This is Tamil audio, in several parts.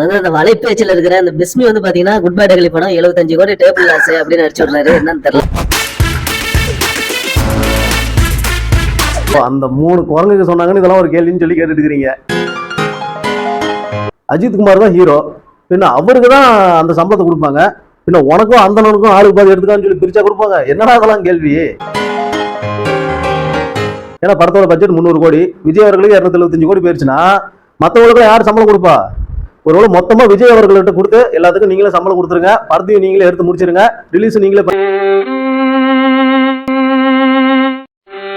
வந்து அந்த வலைப்பேச்சில் இருக்கிற அந்த பிஸ்மி வந்து பாத்தீங்கன்னா குட் பை டெகலி படம் எழுபத்தஞ்சு கோடி டேபிள் லாஸ் அப்படின்னு அடிச்சு விடுறாரு. என்னன்னு தெரியல. அந்த மூணு குரங்குக்கு சொன்னாங்கன்னு இதெல்லாம் ஒரு கேள்வின்னு சொல்லி கேட்டுட்டு இருக்கிறீங்க அஜித் குமார் தான் ஹீரோ பின்ன அவருக்கு தான் அந்த சம்பளத்தை கொடுப்பாங்க. பின்ன உனக்கும் அந்தனனுக்கும் ஆளுக்கு பாதி எடுத்துக்கான்னு சொல்லி பிரிச்சா கொடுப்பாங்க. என்னடா அதெல்லாம் கேள்வி? ஏன்னா படத்தோட பட்ஜெட் முந்நூறு கோடி. விஜய் அவர்களுக்கு இரநூத்தி எழுபத்தஞ்சு கோடி போயிருச்சுன்னா மற்றவங்களுக்கு யார் சம்பளம் கொடுப்பா? ஒருவேளை மொத்தமா விஜய் அவர்கள்ட்ட கொடுத்து எல்லாத்துக்கும் நீங்களே சம்பளம் கொடுத்துருங்க. படத்தையும் நீங்களே எடுத்து முடிச்சிருங்க. ரிலீஸ் நீங்களே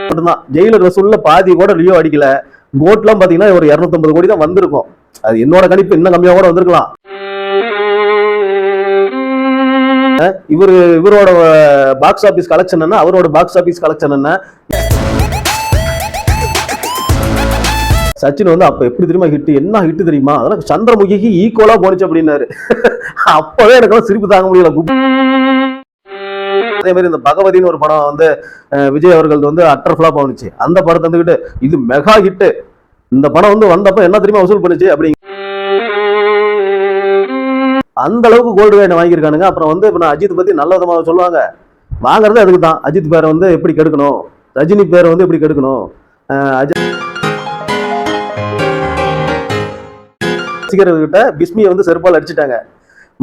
மட்டும்தான். ஜெயிலர் ரசூல்ல பாதி கூட லியோ அடிக்கல. கோட்லாம் பாத்தீங்கன்னா ஒரு 250 கோடி தான் வந்திருக்கும். அது என்னோட கணிப்பு இன்னும் கம்மியா கூட வந்திருக்கலாம். இவர் இவரு இவரோட பாக்ஸ் ஆபீஸ் கலெக்ஷன் என்ன? அவரோட பாக்ஸ் ஆபீஸ் கலெக்ஷன் என்ன? சச்சின் வந்து அப்ப எப்படி தெரியுமா ஹிட் என்ன ஹிட்டு தெரியுமா? அதெல்லாம் சந்திரமுகிக்கு ஈக்குவலா போனுச்சு அப்படின்னாரு. அப்பவே எனக்கு சிரிப்பு தாங்க முடியல. அதே மாதிரி இந்த பகவதின்னு ஒரு படம் வந்து விஜய் அவர்கள் வந்து அட்டர் ஃபிளாப் ஆனிச்சு அந்த படத்தை வந்துக்கிட்டு இது மெகா ஹிட்டு இந்த படம் வந்து வந்தப்போ என்ன தெரியுமா வசூல் பண்ணுச்சு அப்படிங்க அந்த அளவுக்கு கோல்டு காயின் வாங்கியிருக்கானுங்க. அப்புறம் வந்து இப்போ நான் அஜித் பத்தி நல்ல விதமாக சொல்லுவாங்க. வாங்குறது அதுக்கு தான் அஜித் பேரை வந்து எப்படி கெடுக்கணும்? ரஜினி பேரை வந்து எப்படி கெடுக்கணும்? அஜித் ரசிகர்கிட்ட பிஸ்மியை வந்து செருப்பால் அடிச்சிட்டாங்க.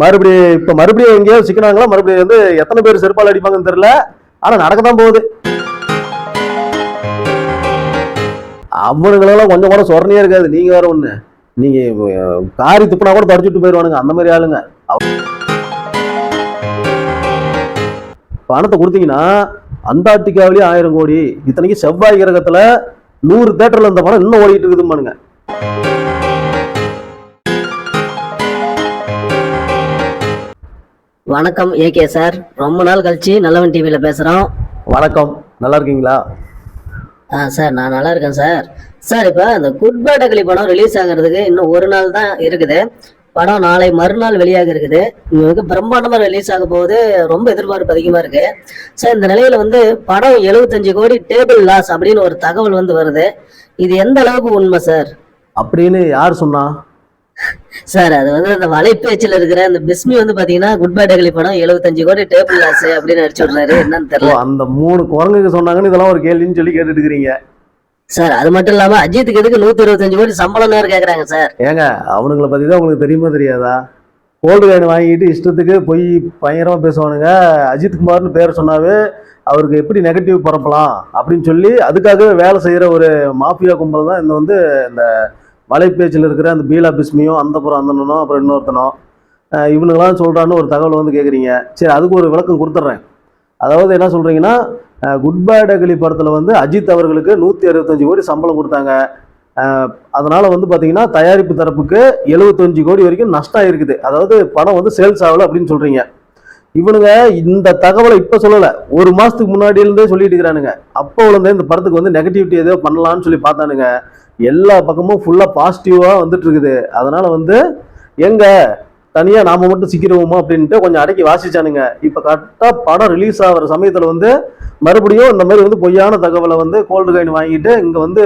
மறுபடியும் இப்ப மறுபடியும் எங்கேயோ சிக்கினாங்களா? மறுபடியும் வந்து எத்தனை பேர் செருப்பால் அடிப்பாங்கன்னு தெரியல. ஆனா நடக்க தான் போகுது. அவனுங்களெல்லாம் கொஞ்சம் கூட சொரணையே இருக்காது. நீங்க வேற ஒண்ணு. நீங்க காரி துப்புனா கூட தொடச்சுட்டு போயிடுவானுங்க. அந்த மாதிரி ஆளுங்க. பணத்தை கொடுத்தீங்கன்னா அண்டார்டிகாவிலேயே ஆயிரம் கோடி. இத்தனைக்கு செவ்வாய் கிரகத்துல நூறு தேட்டர்ல இந்த படம் இன்னும் ஓடிட்டு இருக்குதுமானுங்க வணக்கம் ஏகே சார். ரொம்ப நாள் கழிச்சு நல்லவன் டிவியில பேசுறோம். வணக்கம். நல்லா இருக்கீங்களா? ஆ சார் நான் நல்லா இருக்கேன் சார். சார் இப்போ இந்த குட் பை டெகலி படம் ரிலீஸ் ஆகிறதுக்கு இன்னும் ஒரு நாள் தான் இருக்குது. படம் நாளை மறுநாள் வெளியாக இருக்குது. மிக பிரம்மாண்டமாக ரிலீஸ் ஆக போகுது. ரொம்ப எதிர்பார்ப்பு அதிகமாக இருக்கு. சார் இந்த நிலையில வந்து படம் எழுபத்தஞ்சு கோடி டேபிள் லாஸ் அப்படின்னு ஒரு தகவல் வந்து வருது. இது எந்த அளவுக்கு உண்மை சார்? அப்படின்னு யார் சொன்னா? சார் அது வந்து அந்த வலைப்பேச்சில் இருக்கிற அந்த பிஸ்மி வந்து பாத்தீங்கன்னா குட் பை டெகலி படம் எழுபத்தஞ்சு கோடி டேபிள் லாஸ் அப்படின்னு அடிச்சு விடுறாரு. என்னன்னு தெரியல. அந்த மூணு குரங்குக்கு சொன்னாங்கன்னு இதெல்லாம் ஒரு கேள்வின்னு சொல்லி கேட்டுட்டு இருக்கிறீங்க சார் அது மட்டும் இல்லாம அஜித்துக்கு எதுக்கு நூத்தி இருபத்தஞ்சு கோடி சம்பளம் நேரம் கேக்குறாங்க சார்? ஏங்க அவனுங்கள பத்தி தான் உங்களுக்கு தெரியுமா தெரியாதா? கோல்டு காயின் வாங்கிட்டு இஷ்டத்துக்கு போய் பயங்கரமா பேசுவானுங்க. அஜித் குமார்னு பேர் சொன்னாவே அவருக்கு எப்படி நெகட்டிவ் பரப்பலாம் அப்படின்னு சொல்லி அதுக்காகவே வேலை செய்யற ஒரு மாஃபியா கும்பல் தான் இந்த வந்து இந்த வலைப்பேச்சில் இருக்கிற அந்த பீலா பிஸ்மியும் அந்த புறம் அந்தனும் அப்புறம் இன்னொருத்தனும் இவனுங்களாம் சொல்கிறான்னு ஒரு தகவல் வந்து கேட்குறீங்க சரி அதுக்கு ஒரு விளக்கம் கொடுத்துட்றேன். அதாவது என்ன சொல்கிறீங்கன்னா குட் பை டகலி படத்தில் வந்து அஜித் அவர்களுக்கு நூற்றி அறுபத்தஞ்சு கோடி சம்பளம் கொடுத்தாங்க. அதனால் வந்து பார்த்தீங்கன்னா தயாரிப்பு தரப்புக்கு எழுபத்தஞ்சு கோடி வரைக்கும் நஷ்டம் இருக்குது அதாவது படம் வந்து சேல்ஸ் ஆகலை அப்படின்னு சொல்கிறீங்க இவனுங்க இந்த தகவலை இப்போ சொல்லலை. ஒரு மாதத்துக்கு முன்னாடி இருந்தே சொல்லிட்டு இருக்கிறானுங்க. அப்போ இந்த படத்துக்கு வந்து நெகட்டிவிட்டி ஏதோ பண்ணலான்னு சொல்லி பார்த்தானுங்க. எல்லா பக்கமும் ஃபுல்லாக பாசிட்டிவாக வந்துட்டு இருக்குது அதனால வந்து எங்க தனியாக நாம் மட்டும் சிக்கிடுவோமோ? அப்படின்ட்டு கொஞ்சம் அடக்கி வாசிச்சானுங்க. இப்போ கரெக்டாக படம் ரிலீஸ் ஆகிற சமயத்தில் வந்து மறுபடியும் இந்த மாதிரி வந்து பொய்யான தகவலை வந்து கோல்டு காயின் வாங்கிட்டு இங்கே வந்து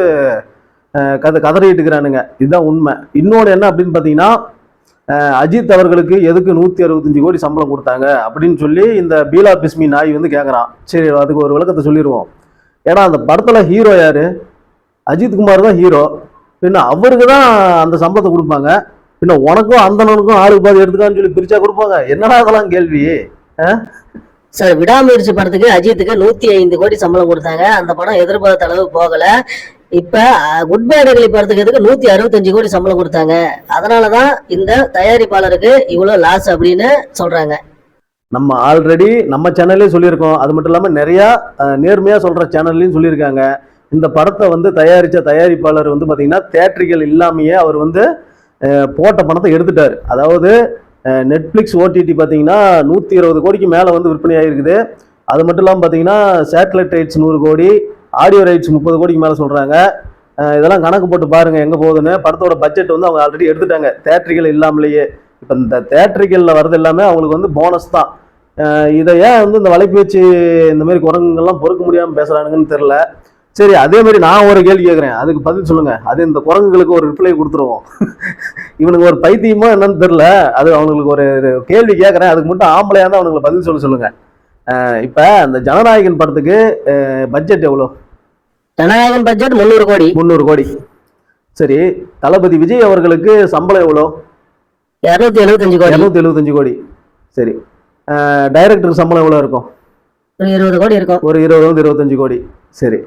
கதை கத கதறிட்டு இருக்கிறானுங்க இதுதான் உண்மை. இன்னொன்று என்ன அப்படின்னு பார்த்தீங்கன்னா அஜித் அவர்களுக்கு எதுக்கு நூற்றி அறுபத்தஞ்சு கோடி சம்பளம் கொடுத்தாங்க? அப்படின்னு சொல்லி இந்த பீலா பிஸ்மி நாய் வந்து கேட்குறான் சரி அதுக்கு ஒரு விளக்கத்தை சொல்லிடுவோம் ஏன்னா அந்த படத்தில் ஹீரோ யார்? அஜித் குமார் தான் ஹீரோ பின்ன அவருக்கு தான் அந்த சம்பளத்தை கொடுப்பாங்க. பின்ன உனக்கும் அந்தனனுக்கும் ஆளுக்கு பாதி எடுத்துக்கான்னு சொல்லி பிரிச்சா கொடுப்பாங்க. என்னடா அதெல்லாம் கேள்வி? சார் விடாமுயற்சி படத்துக்கு அஜித்துக்கு நூத்தி ஐந்து கோடி சம்பளம் கொடுத்தாங்க. அந்த படம் எதிர்பார்த்த அளவு போகல. இப்ப குட் பை படத்துக்கு எதுக்கு நூத்தி அறுபத்தஞ்சு கோடி சம்பளம் கொடுத்தாங்க. அதனாலதான் இந்த தயாரிப்பாளருக்கு இவ்வளவு லாஸ் அப்படின்னு சொல்றாங்க. நம்ம ஆல்ரெடி நம்ம சேனல்லே சொல்லியிருக்கோம். அது மட்டும் இல்லாமல் நிறையா அஹ், நேர்மையா சொல்ற சேனல்லையும் சொல்லியிருக்காங்க. இந்த படத்தை வந்து தயாரித்த தயாரிப்பாளர் வந்து பார்த்திங்கன்னா தேட்டரிகள் இல்லாமையே அவர் வந்து போட்ட பணத்தை எடுத்துட்டார். அதாவது நெட்ஃப்ளிக்ஸ் ஓடிடி பார்த்தீங்கன்னா நூற்றி இருபது கோடிக்கு மேலே வந்து விற்பனை ஆகிருக்குது அது மட்டும் இல்லாமல் பார்த்தீங்கன்னா சேட்டலைட் ரைட்ஸ் நூறு கோடி ஆடியோ ரைட்ஸ் முப்பது கோடிக்கு மேலே சொல்கிறாங்க இதெல்லாம் கணக்கு போட்டு பாருங்கள் எங்கே போகுதுன்னு. படத்தோட பட்ஜெட் வந்து அவங்க ஆல்ரெடி எடுத்துட்டாங்க. தேட்டரிகள் இல்லாமலேயே. இப்போ இந்த தேட்டரிகளில் வர்றது எல்லாமே அவங்களுக்கு வந்து போனஸ் தான். இதை ஏன் வந்து இந்த வலைப்பேச்சு இந்த மாதிரி குரங்குங்கள்லாம் பொறுக்க முடியாமல் பேசுகிறானுங்கன்னு தெரில சரி அதே மாதிரி நான் ஒரு கேள்வி கேட்குறேன் அதுக்கு பதில் சொல்லுங்க. அது இந்த குரங்குகளுக்கு ஒரு ரிப்ளை கொடுத்துருவோம். இவனுக்கு ஒரு பைத்தியமோ என்னன்னு தெரியல. அது அவங்களுக்கு ஒரு கேள்வி கேட்குறேன் அதுக்கு மட்டும் ஆம்பளையா தான் அவனுக்கு பதில் சொல்ல சொல்லுங்க. அஹ் இப்ப அந்த ஜனநாயகன் படத்துக்கு பட்ஜெட் எவ்வளோ? ஜனநாயகன் பட்ஜெட் முந்நூறு கோடி. முந்நூறு கோடி. சரி தளபதி விஜய் அவர்களுக்கு சம்பளம் எவ்வளோ? இருநூத்தி எழுபத்தஞ்சு கோடி. இரநூத்தி எழுபத்தஞ்சு கோடி. சரி டைரக்டர் சம்பளம் எவ்வளோ இருக்கும்? ஒரு இருபது கோடி இருக்கும். ஒரு இருபது வந்து இருபத்தஞ்சு கோடி. சரி.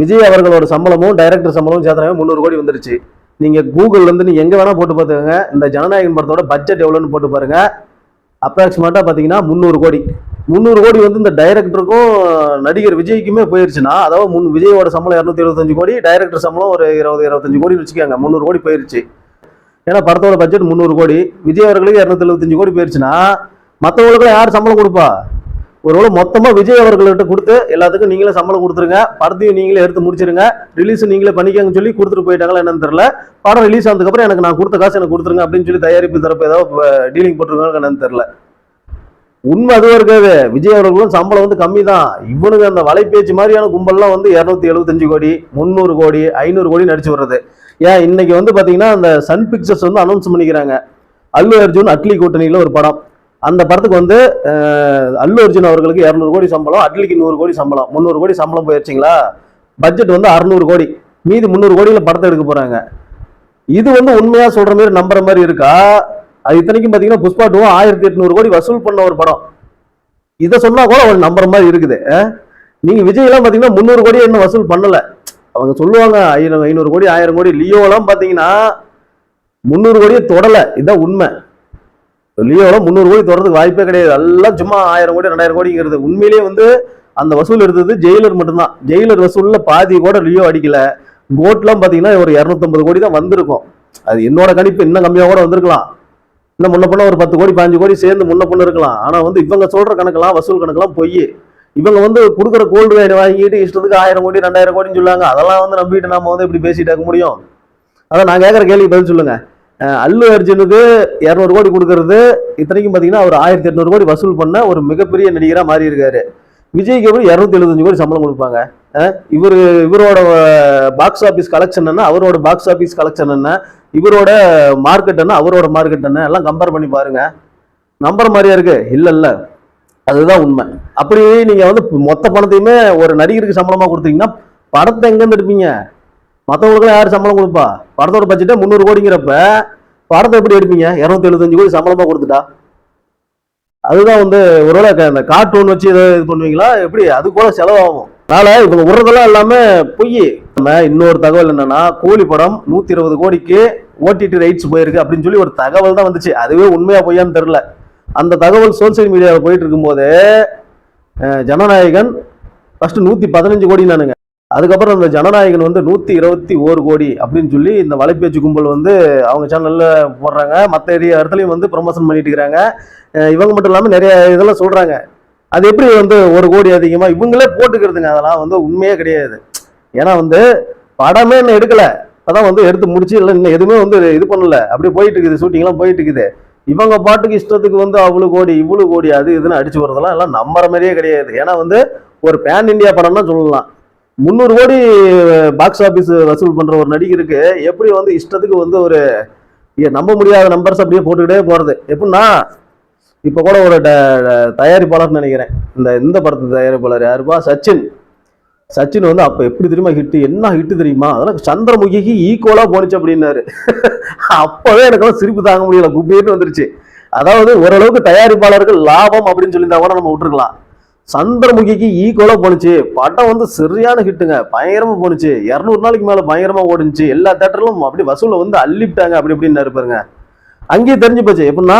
விஜய் அவர்களோட சம்பளமும் டைரக்டர் சம்பளமும் சேர்த்தனாவே முந்நூறு கோடி வந்துருச்சு. நீங்கள் கூகுள்லேருந்து இருந்து எங்கே வேணால் போட்டு பார்த்துக்கோங்க. இந்த ஜனநாயகன் படத்தோட பட்ஜெட் எவ்வளோன்னு போட்டு பாருங்கள் அப்ராக்சிமேட்டாக பார்த்தீங்கன்னா முந்நூறு கோடி. முந்நூறு கோடி வந்து இந்த டைரக்டருக்கும் நடிகர் விஜய்க்குமே போயிருச்சுன்னா அதாவது முன் விஜயோட சம்பளம் இரநூத்தி இருபத்தஞ்சு கோடி டைரக்டர் சம்பளம் ஒரு இருபது இருபத்தஞ்சு கோடி வச்சுக்கோங்க. முந்நூறு கோடி போயிருச்சு. ஏன்னா படத்தோட பட்ஜெட் முந்நூறு கோடி. விஜய் அவர்களுக்கு இரநூத்தி எழுபத்தஞ்சு கோடி போயிருச்சுன்னா மற்றவங்களுக்குலாம் யார் சம்பளம் கொடுப்பா? ஒருவேளை மொத்தமா விஜய் அவர்கள்ட்ட கொடுத்து எல்லாத்துக்கும் நீங்களே சம்பளம் கொடுத்துருங்க. படத்தையும் நீங்களே எடுத்து முடிச்சிருங்க. ரிலீஸ் நீங்களே பண்ணிக்கங்கன்னு சொல்லி கொடுத்துட்டு போயிட்டாங்களா என்னன்னு தெரியல. படம் ரிலீஸ் ஆனதுக்கப்புறம் எனக்கு நான் கொடுத்த காசு எனக்கு கொடுத்துருங்க அப்படின்னு சொல்லி தயாரிப்பு தரப்பு ஏதாவது டீலிங் போட்டிருக்காங்க என்னன்னு தெரியல. உண்மை அதுவும் இருக்காது. விஜய் அவர்களும் சம்பளம் வந்து கம்மி தான் இவனுக்கு அந்த வலைபேச்சு மாதிரியான கும்பல்லாம் வந்து இரநூத்தி எழுபத்தஞ்சு கோடி முந்நூறு கோடி ஐநூறு கோடி நடிச்சு வர்றது. ஏன் இன்னைக்கு வந்து பார்த்தீங்கன்னா அந்த சன் பிக்சர்ஸ் வந்து அனௌன்ஸ் பண்ணிக்கிறாங்க. அல்லு அர்ஜுன் அட்லி கூட்டணியில் ஒரு படம். அந்த படத்துக்கு வந்து அல்லு அர்ஜுன் அவர்களுக்கு இரநூறு கோடி சம்பளம் அட்லிக்கு நூறு கோடி சம்பளம். முந்நூறு கோடி சம்பளம் போயிடுச்சிங்களா பட்ஜெட் வந்து அறுநூறு கோடி. மீதி முந்நூறு கோடியில் படத்தை எடுக்க போகிறாங்க இது வந்து உண்மையாக சொல்கிற மாதிரி நம்புற மாதிரி இருக்கா? அது இத்தனைக்கும் பார்த்தீங்கன்னா புஷ்பா டூ ஆயிரத்தி எட்நூறு கோடி வசூல் பண்ண ஒரு படம். இதை சொன்னால் கூட அவங்க நம்புற மாதிரி இருக்குது. நீங்கள் விஜய்லாம் விஜய் எல்லாம் முந்நூறு கோடி இன்னும் வசூல் பண்ணலை. அவங்க சொல்லுவாங்க ஐநூறு ஐநூறு கோடி ஆயிரம் கோடி லியோலாம் பார்த்தீங்கன்னா முந்நூறு கோடியை தொடலை. இதுதான் உண்மை. லியோலாம் முந்நூறு கோடி தொடர்றதுக்கு வாய்ப்பே கிடையாது. எல்லாம் சும்மா ஆயிரம் கோடி ரெண்டாயிரம் கோடிங்கிறது. உண்மையிலேயே வந்து அந்த வசூல் எடுத்தது ஜெயிலர் மட்டும்தான். ஜெயிலர் வசூலில் பாதி கூட லியோ அடிக்கல. கோட்லாம் பார்த்தீங்கன்னா ஒரு இரநூத்தம்பது கோடி தான் வந்திருக்கும். அது என்னோட கணிப்பு இன்னும் கம்மியாக கூட வந்திருக்கலாம். இன்னும் முன்ன பண்ண ஒரு பத்து கோடி பாஞ்சு கோடி சேர்ந்து முன்ன பண்ண இருக்கலாம். ஆனால் வந்து இவங்க சொல்கிற கணக்கெல்லாம் வசூல் கணக்கெல்லாம் பொய். இவங்க வந்து கொடுக்குற கோல்டு வேலை வாங்கிட்டு இஷ்டத்துக்கு ஆயிரம் கோடி ரெண்டாயிரம் கோடின்னு சொல்லுவாங்க. அதெல்லாம் வந்து நம்பிட்டு நம்ம வந்து இப்படி பேசிட்டு இருக்க முடியும். அதான் நான் கேட்குற கேள்வி பதில் சொல்லுங்கள் அல்லு அர்ஜுனுக்கு இரநூறு கோடி கொடுக்கறது. இத்தனைக்கும் பார்த்தீங்கன்னா அவர் ஆயிரத்தி எட்நூறு கோடி வசூல் பண்ண ஒரு மிகப்பெரிய நடிகராக மாறி இருக்காரு விஜய்க்கு எப்படி இரநூத்தி எழுபத்தஞ்சு கோடி சம்பளம் கொடுப்பாங்க. இவர் இவரோட பாக்ஸ் ஆஃபீஸ் கலெக்ஷன் என்ன? அவரோட பாக்ஸ் ஆஃபீஸ் கலெக்ஷன் என்ன? இவரோட மார்க்கெட் என்ன? அவரோட மார்க்கெட் என்ன? எல்லாம் கம்பேர் பண்ணி பாருங்க. நம்புற மாதிரியா இருக்கு? இல்லை இல்லை. அதுதான் உண்மை. அப்படி நீங்கள் வந்து மொத்த பணத்தையுமே ஒரு நடிகருக்கு சம்பளமாக கொடுத்தீங்கன்னா படத்தை எங்கேருந்து எடுப்பீங்க? மற்றவங்களுக்குலாம் யார் சம்பளம் கொடுப்பா? படத்தோட பட்ஜெட்டே முந்நூறு கோடிங்கிறப்ப படத்தை எப்படி எடுப்பீங்க? இரநூத்தி எழுபத்தஞ்சு கோடி சம்பளமாக கொடுத்துட்டா? அதுதான் வந்து ஒருவேளை க- இந்த கார்ட்டூன் வச்சு இதை இது பண்ணுவீங்களா? எப்படி? அது கூட செலவாகும். அதனால் இவங்க விடுறதெல்லாம் எல்லாமே பொய். நம்ம இன்னொரு தகவல் என்னன்னா கூலி படம் நூற்றி இருபது கோடிக்கு ஓடிடி ரைட்ஸ் போயிருக்கு அப்படின்னு சொல்லி ஒரு தகவல் தான் வந்துச்சு. அதுவே உண்மையாக பொய்யான்னு தெரில அந்த தகவல் சோசியல் மீடியாவில் போயிட்டு இருக்கும்போது ஜனநாயகன் ஃபஸ்ட்டு நூற்றி பதினஞ்சு கோடி நானுங்க அதுக்கப்புறம் இந்த ஜனநாயகன் வந்து நூற்றி இருபத்தி ஓரு கோடி அப்படின்னு சொல்லி இந்த வலைப்பேச்சு கும்பல் வந்து அவங்க சேனலில் போடுறாங்க. மற்ற ஏரியா இடத்துலையும் வந்து ப்ரொமோஷன் பண்ணிட்டு இருக்கிறாங்க. இவங்க மட்டும் இல்லாமல் நிறைய இதெல்லாம் சொல்கிறாங்க அது எப்படி வந்து ஒரு கோடி அதிகமாக இவங்களே போட்டுக்கிறதுங்க. அதெல்லாம் வந்து உண்மையே கிடையாது. ஏன்னா வந்து படமே இன்னும் எடுக்கலை. அதான் வந்து எடுத்து முடிச்சு இல்லை இன்னும் எதுவுமே வந்து இது பண்ணல. அப்படியே போயிட்டு இருக்குது. ஷூட்டிங்லாம் போயிட்டு இருக்குது. இவங்க பாட்டுக்கு இஷ்டத்துக்கு வந்து அவ்வளோ கோடி இவ்வளோ கோடி அது இதுன்னு அடிச்சு வரதெல்லாம் எல்லாம் நம்புற மாதிரியே கிடையாது. ஏன்னா வந்து ஒரு பேன் இந்தியா படம்னா சொல்லலாம். முந்நூறு கோடி பாக்ஸ் ஆஃபீஸ் வசூல் பண்ணுற ஒரு நடிகருக்கு எப்படி வந்து இஷ்டத்துக்கு வந்து ஒரு நம்ப முடியாத நம்பர்ஸ் அப்படியே போட்டுக்கிட்டே போகிறது எப்படின்னா இப்போ கூட ஒரு ட- தயாரிப்பாளர்னு நினைக்கிறேன். இந்த இந்த படத்து தயாரிப்பாளர் யாருப்பா சச்சின். சச்சின் வந்து அப்போ எப்படி தெரியுமா ஹிட்டு என்ன ஹிட்டு தெரியுமா? அதெல்லாம் சந்திரமுகிக்கு ஈக்குவலாக போனுச்சு அப்படின்னாரு. அப்போவே எனக்கெல்லாம் சிரிப்பு தாங்க முடியல. குப்பீர்னு வந்துருச்சு. அதாவது ஓரளவுக்கு தயாரிப்பாளர்கள் லாபம் அப்படின்னு சொல்லியிருந்தா கூட நம்ம விட்டுருக்கலாம். சந்திரமுகிக்கு ஈக்குவலாக போனுச்சு படம் வந்து சரியான ஹிட்டுங்க பயங்கரமாக போனுச்சு இரநூறு நாளைக்கு மேலே பயங்கரமாக ஓடுனுச்சு எல்லா தேட்டர்லும் அப்படி வசூலை வந்து அள்ளிவிட்டாங்க. அப்படி இப்படின்னு இருப்பாருங்க அங்கேயே தெரிஞ்சு போச்சு. எப்படின்னா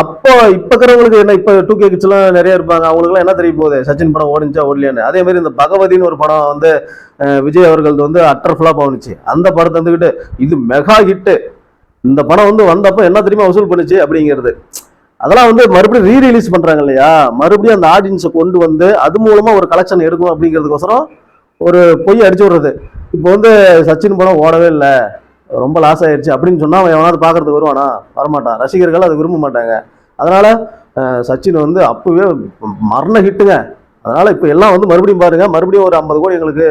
அப்போ இப்போ இருக்கிறவங்களுக்கு என்ன இப்போ டூ கே கிட்ஸ் நிறைய இருப்பாங்க. அவங்களுக்குலாம் என்ன தெரிய போகுது? சச்சின் படம் ஓடிச்சா ஓடலையான்னு. அதே மாதிரி இந்த பகவதின்னு ஒரு படம் வந்து விஜய் அவர்களது வந்து அட்டர்ஃபுல்லாக போனுச்சு அந்த படத்தை வந்துக்கிட்டு இது மெகா ஹிட்டு இந்த படம் வந்து வந்தப்போ என்ன தெரியுமா வசூல் பண்ணுச்சு? அப்படிங்கிறது. அதெல்லாம் வந்து மறுபடியும் ரீ ரிலீஸ் பண்றாங்க இல்லையா? மறுபடியும் அந்த ஆடியன்ஸை கொண்டு வந்து அது மூலமா ஒரு கலெக்ஷன் எடுக்கணும் அப்படிங்கிறதுக்கோசரம் ஒரு பொய் அடிச்சு விடுறது. இப்போ வந்து சச்சின் படம் ஓடவே இல்லை. ரொம்ப லாஸ் ஆயிடுச்சு அப்படின்னு சொன்னால் அவன் எவனாவது பார்க்கறதுக்கு வருவானா? வரமாட்டான். ரசிகர்கள் அதை விரும்ப மாட்டாங்க. அதனால சச்சின் வந்து அப்பவே மரண ஹிட்டுங்க அதனால இப்போ எல்லாம் வந்து மறுபடியும் பாருங்க. மறுபடியும் ஒரு ஐம்பது கோடி எங்களுக்கு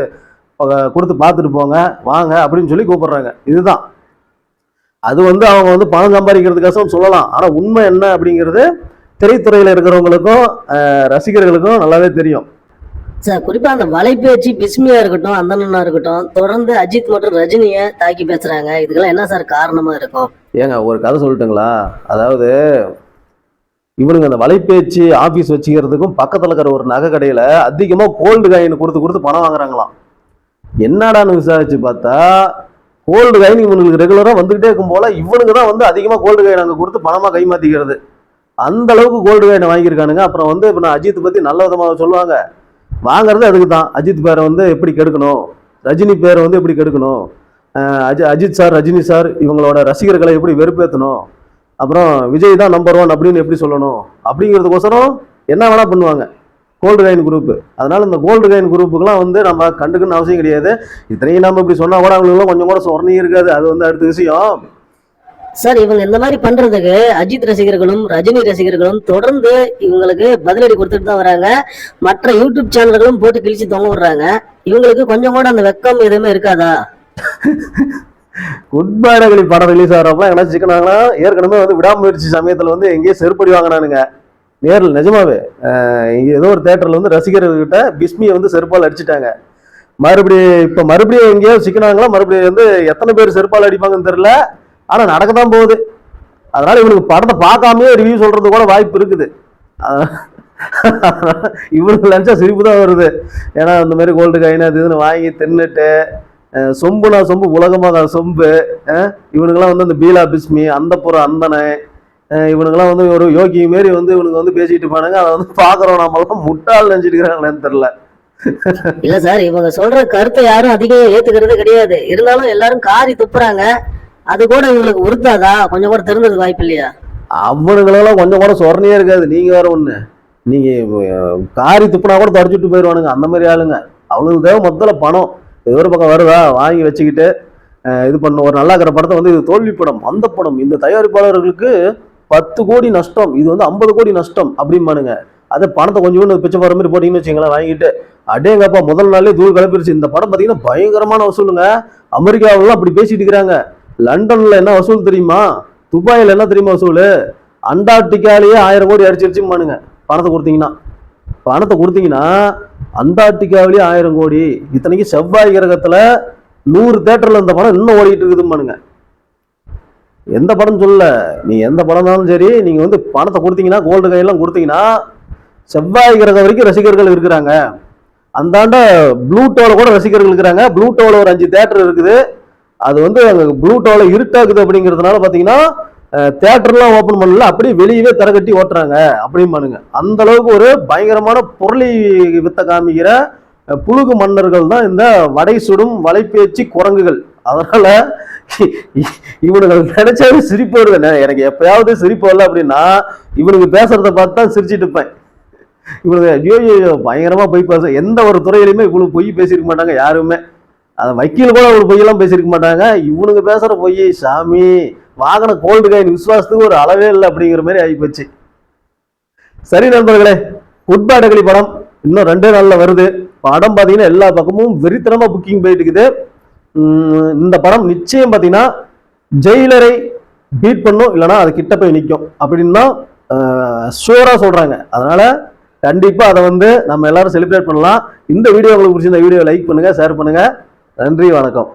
கொடுத்து பார்த்துட்டு போங்க. வாங்க அப்படின்னு சொல்லி கூப்பிடுறாங்க. இதுதான். அது வந்து அவங்க வந்து பணம் சம்பாதிக்கிறதுக்காக சொல்லலாம். ஆனா உண்மை என்ன அப்படிங்கிறது திரைத்துறையில இருக்கிறவங்களுக்கும் ரசிகர்களுக்கும் நல்லாவே தெரியும். சார் குறிப்பா அந்த வலைபேச்சு பிஸ்மியா இருக்கட்டும் அந்தனா இருக்கட்டும் தொடர்ந்து அஜித் மற்றும் ரஜினியை தாக்கி பேசுறாங்க. இதுக்கெல்லாம் என்ன சார் காரணமா இருக்கும்? ஏங்க ஒரு கதை சொல்லட்டுங்களா? அதாவது இவனுங்க அந்த வலைபேச்சு ஆபீஸ் வச்சுக்கிறதுக்கும் பக்கத்துல இருக்கிற ஒரு நகை கடையில அதிகமா கோல்டு காயின் கொடுத்து கொடுத்து பணம் வாங்குறாங்களாம். என்னடான்னு விசாரிச்சு பார்த்தா கோல்டு கைன் இவனுக்கு ரெகுலராக வந்துகிட்டே இருக்கும் போல இவனுங்க தான் வந்து அதிகமாக கோல்டு கைன் அங்கே கொடுத்து பணமாக கைமாற்றிக்கிறது அந்த அளவுக்கு கோல்டு கைனை வாங்கியிருக்கானுங்க. அப்புறம் வந்து இப்போ நான் அஜித் பற்றி நல்ல விதமாக சொல்லுவாங்க. வாங்குறது அதுக்கு தான். அஜித் பேரை வந்து எப்படி கெடுக்கணும்? ரஜினி பேரை வந்து எப்படி கெடுக்கணும்? அஜி அஜித் சார் ரஜினி சார் இவங்களோட ரசிகர்களை எப்படி வெறுப்பேற்றணும் அப்புறம் விஜய் தான் நம்பர் ஒன் அப்படின்னு எப்படி சொல்லணும்? அப்படிங்கிறதுக்கோசரம் என்ன வேணால் பண்ணுவாங்க. கோல்டு காயின் குரூப் அதனால இந்த கோல்டு காயின் குரூப்புக்கெல்லாம் வந்து நம்ம கண்டுக்கணும்னு அவசியம் கிடையாது. இத்தனையும் நம்ம இப்படி சொன்னா கூட அவங்களுக்குலாம் கொஞ்சம் கூட சொரணி இருக்காது. அது வந்து அடுத்த விஷயம். சார் இவங்க இந்த மாதிரி பண்றதுக்கு அஜித் ரசிகர்களும் ரஜினி ரசிகர்களும் தொடர்ந்து இவங்களுக்கு பதிலடி கொடுத்துட்டு தான் வராங்க. மற்ற யூடியூப் சேனல்களும் போட்டு கிழிச்சு தொங்க விடுறாங்க. இவங்களுக்கு கொஞ்சம் கூட அந்த வெக்கம் எதுவுமே இருக்காதா? குட் பேடகளி படம் ரிலீஸ் ஆகிறப்ப என்ன சிக்கனாங்களா ஏற்கனவே வந்து விடாமுயற்சி சமயத்தில் வந்து எங்கேயோ செருப்படி வாங்கினானுங்க. நேரில் நிஜமாவே ஏதோ ஒரு தேட்டரில் வந்து ரசிகர்கிட்ட பிஸ்மியை வந்து செருப்பால் அடிச்சிட்டாங்க. மறுபடியும் இப்போ மறுபடியும் எங்கேயோ சிக்கனாங்களா? மறுபடியும் வந்து எத்தனை பேர் செருப்பால் அடிப்பாங்கன்னு தெரில ஆனால் நடக்க தான் போகுது. அதனால் இவனுக்கு படத்தை பார்க்காமயே ரிவ்யூ சொல்கிறது கூட வாய்ப்பு இருக்குது. இவனுக்கு நினச்சா சிரிப்பு தான் வருது. ஏன்னா இந்த மாதிரி கோல்டு காயின் அது இதுன்னு வாங்கி தின்னுட்டு சொம்புனா சொம்பு உலகமாக சொம்பு இவனுக்கெல்லாம் இவனுங்கெல்லாம் வந்து அந்த பீலா பிஸ்மி அந்த புறம் அந்தனை இவனுங்கெல்லாம் வந்து ஒரு யோகி மாரி வந்து இவனுக்கு வந்து பேசிட்டு இருப்பானுங்க. அதை வந்து பார்க்குறோம் நம்மளாம் முட்டாள் நினச்சிட்டு தெரில இல்ல சார் இவங்க சொல்ற கருத்தை யாரும் அதிகம் ஏத்துக்கிறது கிடையாது. இருந்தாலும் எல்லாரும் காரி துப்புறாங்க. அது கூட இவங்களுக்கு உறுத்தாதா? கொஞ்சம் கூட தெரிஞ்சது வாய்ப்பு இல்லையா? அவனுங்களெல்லாம் கொஞ்சம் கூட சொரணையே இருக்காது. நீங்க வேற ஒண்ணு. நீங்க காரி துப்புனா கூட தொடச்சிட்டு போயிடுவானுங்க. அந்த மாதிரி ஆளுங்க. அவனுக்கு தேவை மொத்தல பணம். இது ஒரு பக்கம் வருதா? வாங்கி வச்சுக்கிட்டு இது பண்ண. ஒரு நல்லா இருக்கிற படத்தை வந்து இது தோல்வி படம் அந்த படம். இந்த தயாரிப்பாளர்களுக்கு பத்து கோடி நஷ்டம் இது வந்து ஐம்பது கோடி நஷ்டம் அப்படிம்பானுங்க. அதை பணத்தை கொஞ்சம் பிச்சை போற மாதிரி போட்டிங்கன்னு வச்சுங்களேன் வாங்கிட்டு. அடேங்கப்பா முதல் நாளே தூள் கிளப்பிருச்சு இந்த படம் பார்த்தீங்கன்னா பயங்கரமான வசூலுங்க. அமெரிக்காவிலாம் அப்படி பேசிட்டு இருக்கிறாங்க. லண்டன்ல என்ன வசூல் தெரியுமா? துபாயில் என்ன தெரியுமா வசூல்? அண்டார்டிகாலேயே ஆயிரம் கோடி அடிச்சிருச்சுமானுங்க பணத்தை கொடுத்தீங்கன்னா. பணத்தை கொடுத்தீங்கன்னா அண்டார்டிகாவிலேயே ஆயிரம் கோடி. இத்தனைக்கு செவ்வாய் கிரகத்தில் நூறு தேட்டரில் இந்த படம் இன்னும் ஓடிக்கிட்டு இருக்குதுமானுங்க எந்த படம் சொல்லல. நீ எந்த படம்னாலும் சரி நீங்க வந்து பணத்தை கொடுத்தீங்கன்னா கோல்டு கையெல்லாம் கொடுத்தீங்கன்னா செவ்வாய் கிரகம் வரைக்கும் ரசிகர்கள் இருக்கிறாங்க. அந்தாண்ட ப்ளூட்டோல கூட ரசிகர்கள் இருக்கிறாங்க. ப்ளூட்டோல ஒரு அஞ்சு தேட்டர் இருக்குது. அது வந்து அங்கே ப்ளூட்டோல இருட்டாக்குது அப்படிங்கிறதுனால பார்த்தீங்கன்னா தேட்டர்லாம் ஓப்பன் பண்ணல. அப்படியே வெளியவே தரகட்டி ஓட்டுறாங்க அப்படிம்பானுங்க. அந்த அளவுக்கு ஒரு பயங்கரமான பொருளை வித்த காமிக்கிற புழுகு மன்னர்கள் தான் இந்த வடை சுடும் வலைப்பேச்சு குரங்குகள். அதனால இவனுங்க நினைச்சாவே சிரிப்பு வருது. எனக்கு எப்பயாவது சிரிப்பு வரல அப்படின்னா இவனுக்கு பேசுறத பார்த்து தான் சிரிச்சிட்டு இருப்பேன். இவனுக்கு ஐயோ ஐயோ, பயங்கரமா போய் பேச எந்த ஒரு துறையிலுமே இவ்வளவு பொய் பேசியிருக்க மாட்டாங்க யாருமே. அந்த வக்கீல் கூட ஒரு பொய்யெல்லாம் பேசியிருக்க மாட்டாங்க. இவனுங்க பேசுற பொய் சாமி வாகன கோல்டு காயின் விசுவாசத்துக்கு ஒரு அளவே இல்லை அப்படிங்கிற மாதிரி ஆகிப்போச்சு. சரி நண்பர்களே உட்பாடகளி படம் இன்னும் ரெண்டே நாளில் வருது. படம் பார்த்தீங்கன்னா எல்லா பக்கமும் வெறித்தனமாக புக்கிங் போயிட்டு இருக்குது. இந்த படம் நிச்சயம் பார்த்தீங்கன்னா ஜெயிலரை பீட் பண்ணும் இல்லைன்னா அது கிட்ட போய் நிற்கும் அப்படின்னு தான் சொல்கிறாங்க அதனால் கண்டிப்பாக அதை வந்து நம்ம எல்லாரும் செலிப்ரேட் பண்ணலாம். இந்த வீடியோ உங்களுக்கு பிடிச்சிருந்த வீடியோ லைக் பண்ணுங்கள் ஷேர் பண்ணுங்கள் நன்றி வணக்கம்.